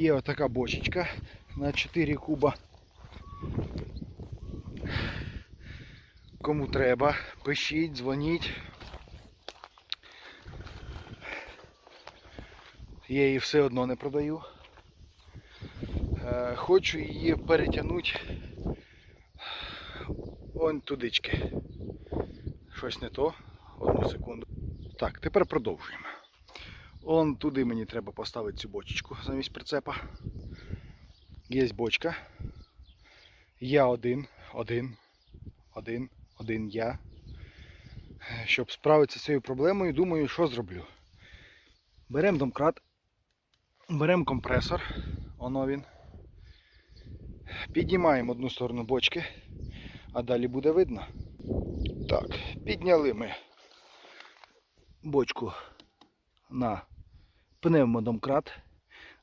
Є отака бочечка на 4 куба. Кому треба, пишіть, дзвоніть. Я її все одно не продаю. Е, Хочу її перетягнути он тудички. Щось не то. Одну секунду. Так, тепер продовжуємо. Он туди мені треба поставити цю бочечку замість прицепа. Є бочка. Я один, один, один, один я. Щоб справитися з цією проблемою, думаю, що зроблю. Беремо домкрат, беремо компресор, оно він. Піднімаємо одну сторону бочки, а далі буде видно. Так, підняли ми бочку на пневмодомкрат.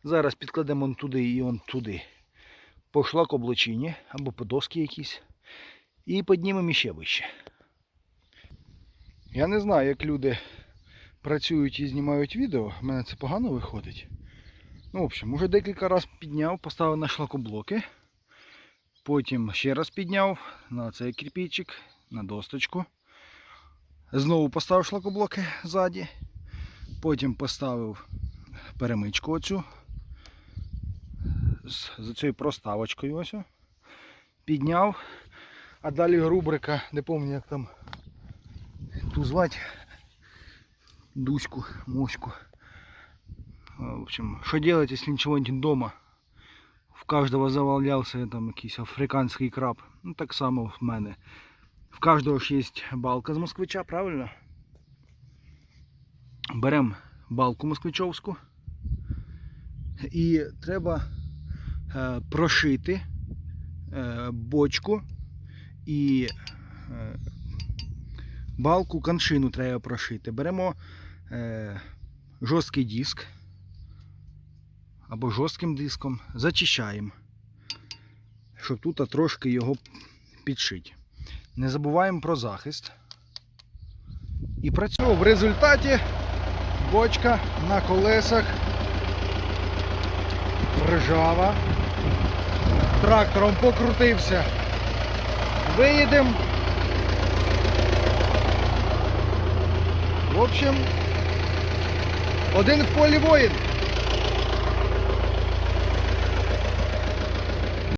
Зараз підкладемо он туди і он туди. По шлакоблочині або по доски якісь. І піднімемо іще вище. Я не знаю, як люди працюють і знімають відео. У мене це погано виходить. Ну, в общем, уже декілька разів підняв, поставив на шлакоблоки. Потім ще раз підняв на цей кирпичик, на досточку. Знову поставив шлакоблоки ззаді. Потім поставив перемичку оцю з, з цією проставочкою ось. Підняв. А далі рубрика, не пам'ятаю як там ту звати. Дуську, Моську. В общем, что делать, если ничего нет дома? В каждого завалялся там якийсь африканський краб. Ну так само в мене. В кожного ж є балка з москвича, правильно? Беремо балку москвичовську. І треба е, прошити е, бочку і е, балку коншину треба прошити. Беремо жорсткий диск або жорстким диском, зачищаємо, щоб тут трошки його підшити. Не забуваємо про захист. І працюємо. В результаті бочка на колесах ржава. Трактором покрутився. Виїдемо. В общем, один в полі воїн.